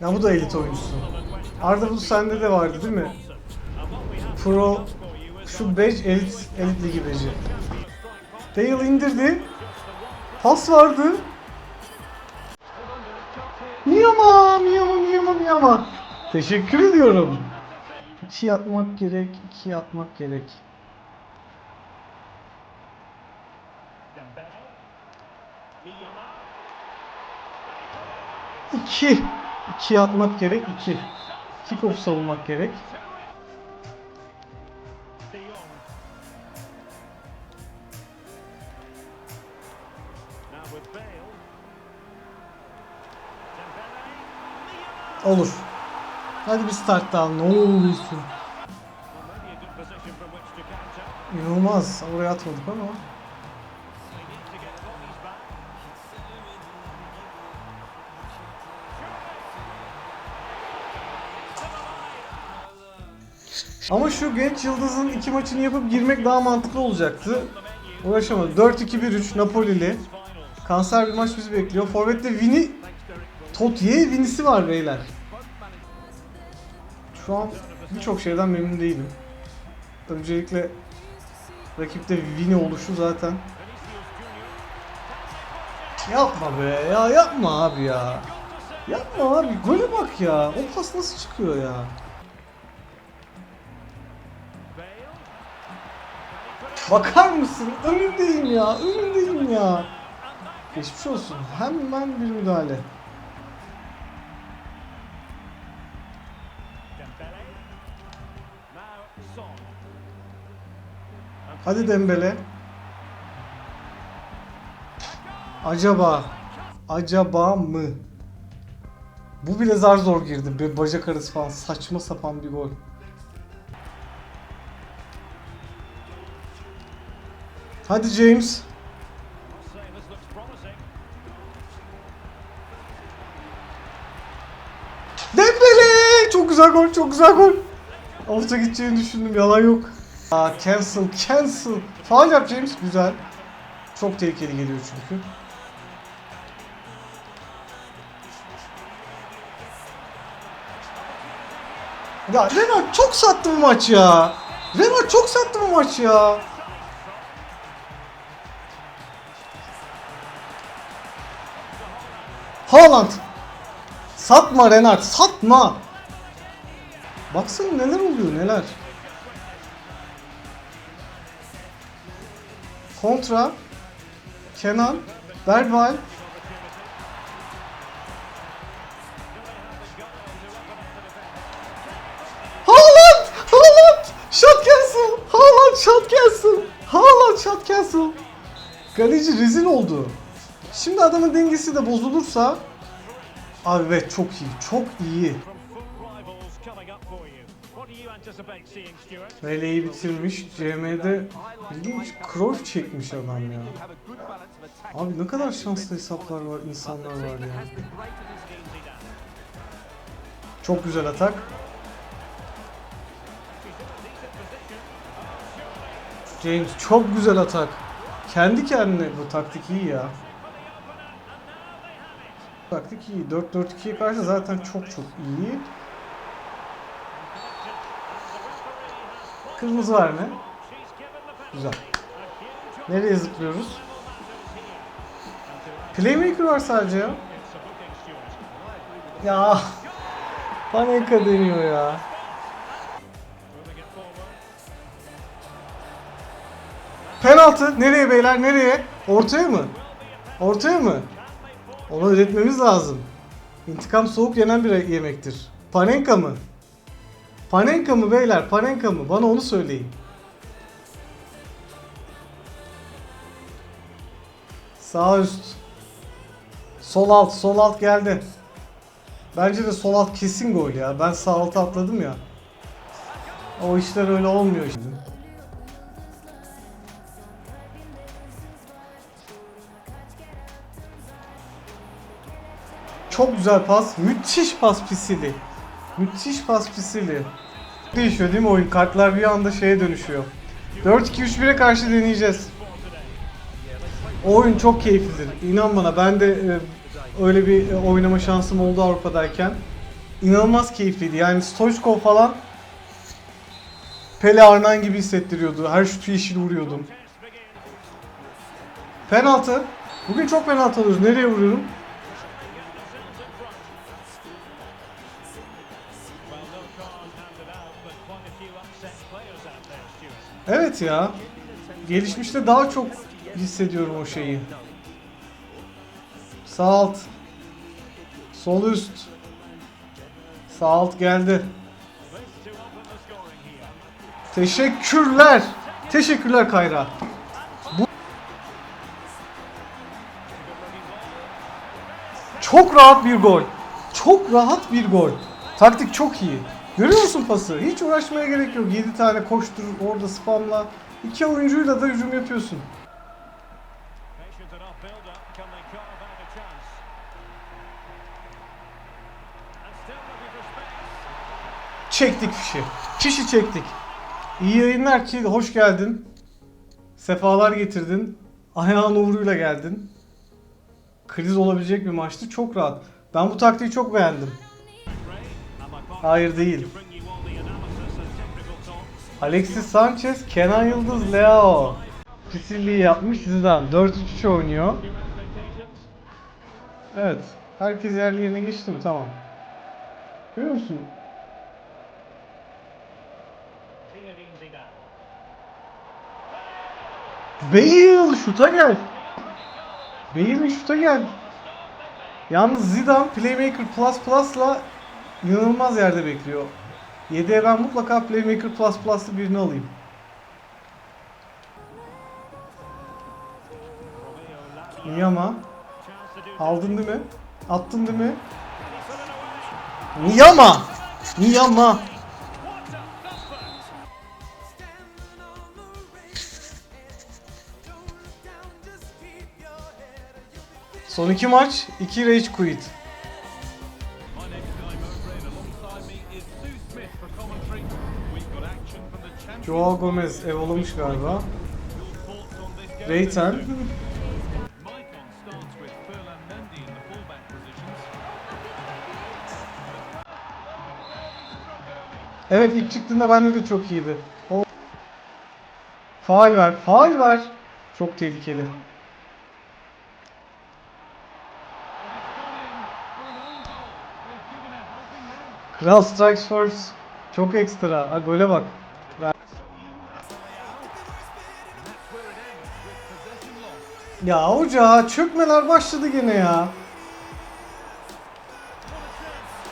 Ya bu da elit oyuncusu. Arda bu sende de vardı değil mi? Pro şu 5 elit elit ligi beci. Dale indirdi. Pas vardı. Miyama, Miyama, Miyama, Miyama. Teşekkür ediyorum. 2 atmak gerek, 2 atmak gerek. İki. İki atmak gerek, iki. Kick-off savunmak gerek. Olur. Hadi bir start daha. Ne olursun. İnanılmaz. Oraya atmadık ama. Ama şu genç yıldızın iki maçını yapıp girmek daha mantıklı olacaktı. Uğraşamadı. 4-2-1-3 Napoli'li. Kanser bir maç bizi bekliyor. Forvet'te Vini Totiye Vinisi var beyler. Şu an birçok şeyden memnun değilim. Öncelikle rakipte Vini oluşu zaten. Yapma be ya yapma abi ya. Yapma abi gole bak ya. O pas nasıl çıkıyor ya? Bakar mısın? Önündeyim ya. Önündeyim ya. Geçmiş olsun. Hemen bir müdahale. Hadi Dembele. Acaba acaba mı? Bu bile zar zor girdi. Bir bacak arası falan saçma sapan bir gol. Hadi James. Dembele! Çok güzel gol, çok güzel gol. Alta gideceğini düşündüm, yalan yok. Aa, cancel, cancel. Faal yap James, güzel. Çok tehlikeli geliyor çünkü. Ya Renard çok sattı bu maç ya. Renard çok sattı bu maç ya. Haaland. Satma Renard, satma. Baksana neler oluyor neler. Kontra. Kenan. Berbal. Haaland! Haaland! Shot cancel! Haaland shot cancel! Haaland shot cancel! Kaleci rezil oldu. Şimdi adamın dengesi de bozulursa Abi evet çok iyi, çok iyi. Vele'yi bitirmiş, CM'de ilginç Cruyff çekmiş adam ya. Abi ne kadar şanslı hesaplar var, insanlar var ya. Çok güzel atak. James çok güzel atak. Kendi kendine bu taktik iyi ya. Taktik iyi. 4-4-2'ye karşı zaten çok çok iyi. Kırmızı var mı? Güzel. Nereye zıplıyoruz? Playmaker var sadece ya. Ya. Panenka deniyor ya. Penaltı. Nereye beyler? Nereye? Ortaya mı? Ortaya mı? Onu öğretmemiz lazım. İntikam soğuk yenen bir yemektir. Panenka mı? Panenka mı beyler? Panenka mı? Bana onu söyleyin. Sağ üst. Sol alt, sol alt geldi. Bence de sol alt kesin gol ya. Ben sağ alta atladım ya. O işler öyle olmuyor şimdi. Çok güzel pas. Müthiş pas Pisili. Müthiş pas Pisili. Değişiyor değil mi oyun? Kartlar bir anda şeye dönüşüyor. 4-2-3-1'e karşı deneyeceğiz. Oyun çok keyiflidir. İnan bana ben de e, öyle bir e, oynama şansım oldu Avrupa'dayken. İnanılmaz keyifliydi. Yani Stoichkov falan Pele Arnan gibi hissettiriyordu. Her şutu yeşil vuruyordum. Penaltı. Bugün çok penaltı alıyoruz. Nereye vuruyorum? Evet ya. Gelişmişte daha çok hissediyorum o şeyi. Sağ alt. Sol üst. Sağ alt geldi. Teşekkürler. Teşekkürler Kayra. Bu Çok rahat bir gol. Çok rahat bir gol. Taktik çok iyi. Görüyor musun pası? Hiç uğraşmaya gerek yok. 7 tane koştur orada spamla. İki oyuncuyla da hücum yapıyorsun. Çektik fişi. Fişi çektik. İyi yayınlar ki hoş geldin. Sefalar getirdin. Ayağın uğruyla geldin. Kriz olabilecek bir maçtı. Çok rahat. Ben bu taktiği çok beğendim. Technical talk. Alexis Sanchez, Kenan Yıldız, Leo. Pisilliği yapmış Zidane. 4-3-3 oynuyor. Evet. Herkes yerli yerine geçti mi? Tamam. Görüyor musun? Bale şuta gel. Bale'in şuta gel. Yalnız Zidane Playmaker Plus Plus'la inanılmaz yerde bekliyor. 7'ye ben mutlaka Playmaker Plus Plus'lı birini alayım. Niyama. Aldın değil mi? Attın değil mi? Niyama! Niyama! Son iki maç, iki rage quit. Joao Gomez galiba. On this game? Reyten. Evet ilk çıktığında bende de çok iyiydi. O... Faal ver, faal ver. Çok tehlikeli. Kral strikes first. Çok ekstra. Ha, gole bak. Ya hoca çökmeler başladı gene ya.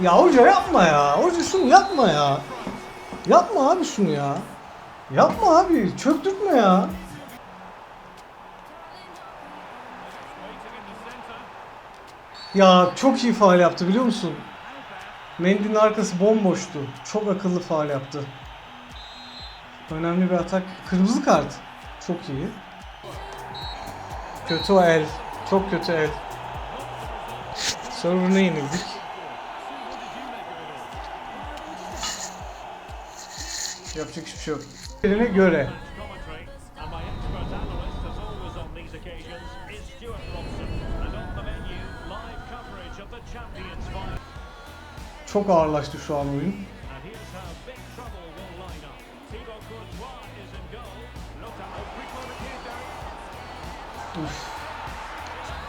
Ya hoca yapma ya. Hoca şunu yapma ya. Yapma abi şunu ya. Yapma abi. Çöktürtme ya. Ya çok iyi faal yaptı biliyor musun? Mendy'nin arkası bomboştu. Çok akıllı faal yaptı. Önemli bir atak. Kırmızı kart. Çok iyi. Kötü o el. Çok kötü el. Server'ına yenildik. Yapacak hiçbir şey yok. Yerine göre. commentary. And my expert analyst,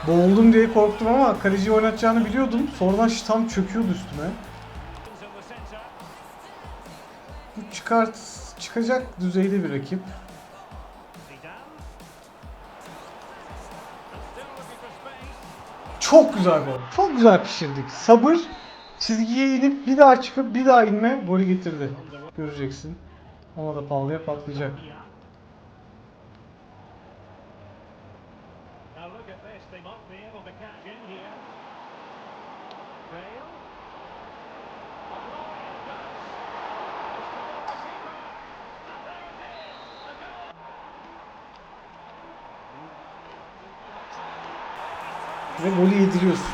Boğuldum diye korktum ama kaleciyi oynatacağını biliyordum. Sonradan tam çöküyordu üstüme. Bu çıkart çıkacak düzeyde bir rakip. Çok güzel gol. Çok güzel pişirdik. Sabır. Çizgiye inip bir daha çıkıp bir daha inme golü getirdi. Göreceksin. Ona da pahalıya patlayacak. Ve golü yediriyorsun.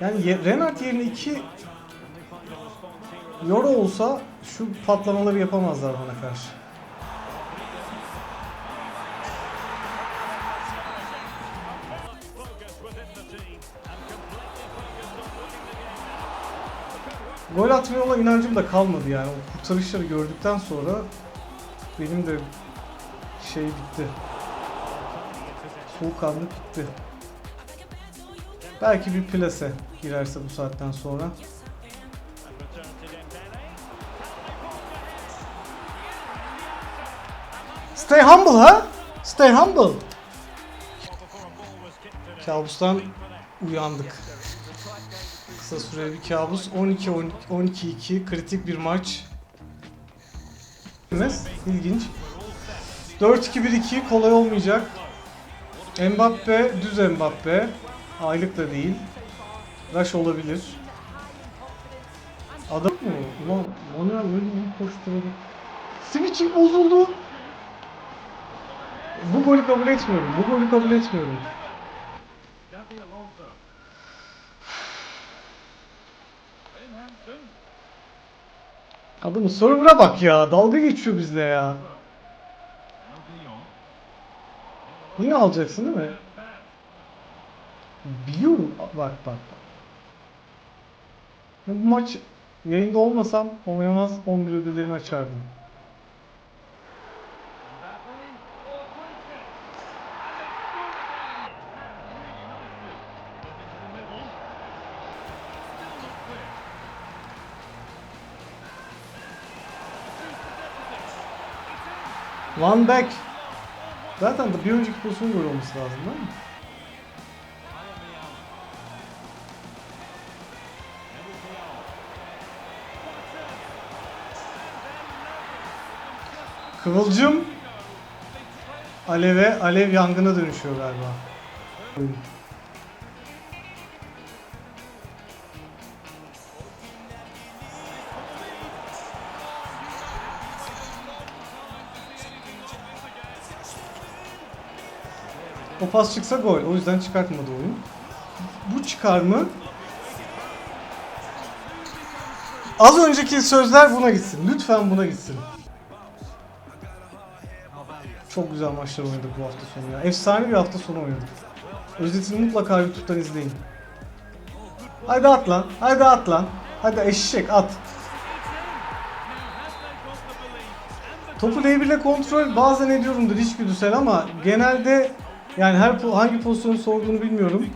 Yani Renard yerine iki Euro olsa şu patlamaları yapamazlar bana karşı. Gol atmaya olan inancım da kalmadı yani. O kurtarışları gördükten sonra benim de şey bitti. Soğukkanlık bitti. Belki bir plase girerse bu saatten sonra. Stay humble ha? Stay humble. Kabustan uyandık. Kısa süreli bir kabus. 12-12-2 kritik bir maç. İlginç. 4-2-1-2 kolay olmayacak. Mbappe düz Mbappe. Aylık da değil. Rush olabilir. Adam mı? Ulan bana öyle bir koşturdu. Switching bozuldu. Bu golü kabul etmiyorum. Bu golü kabul etmiyorum. Adamın server'a bak ya. Dalga geçiyor bizle ya. Bunu alacaksın değil mi? Biliyorum. Bak bak Bu maç yayında olmasam oynamaz 11 ödüllerini açardım. One back. Zaten bir önceki pozisyon gol olması lazım değil mi? Kıvılcım aleve, alev yangına dönüşüyor galiba. O pas çıksa gol. O yüzden çıkartmadı oyun. Bu çıkar mı? Az önceki sözler buna gitsin. Lütfen buna gitsin. Çok güzel maçlar oynadık bu hafta sonu ya. Efsane bir hafta sonu oynadık. Özetini mutlaka YouTube'dan izleyin. Hadi at lan. Hadi at lan. Hadi eşek at. Topu L1 kontrol bazen ediyorumdur içgüdüsel ama genelde yani her hangi pozisyonu sorduğunu bilmiyorum.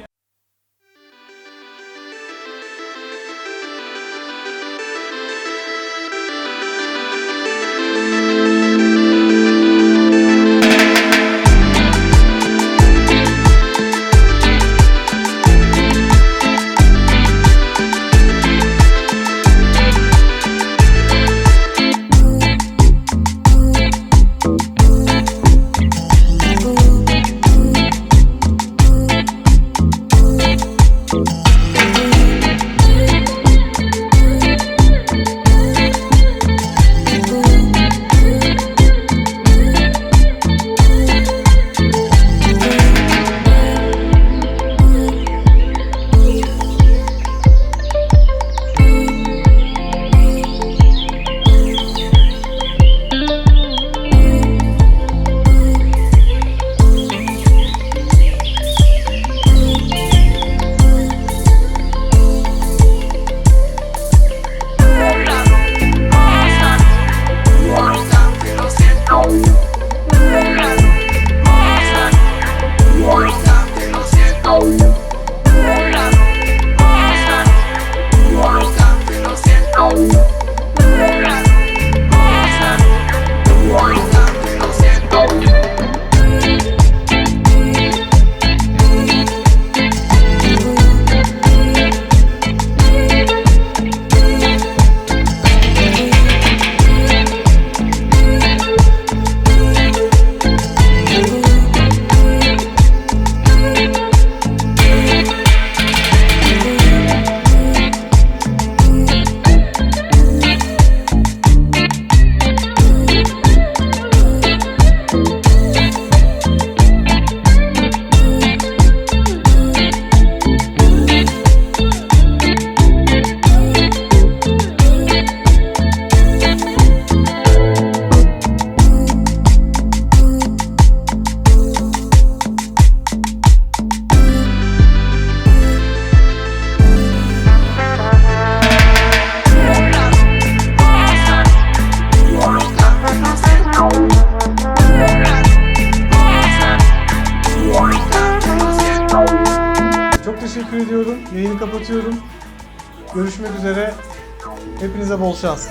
Bol şans.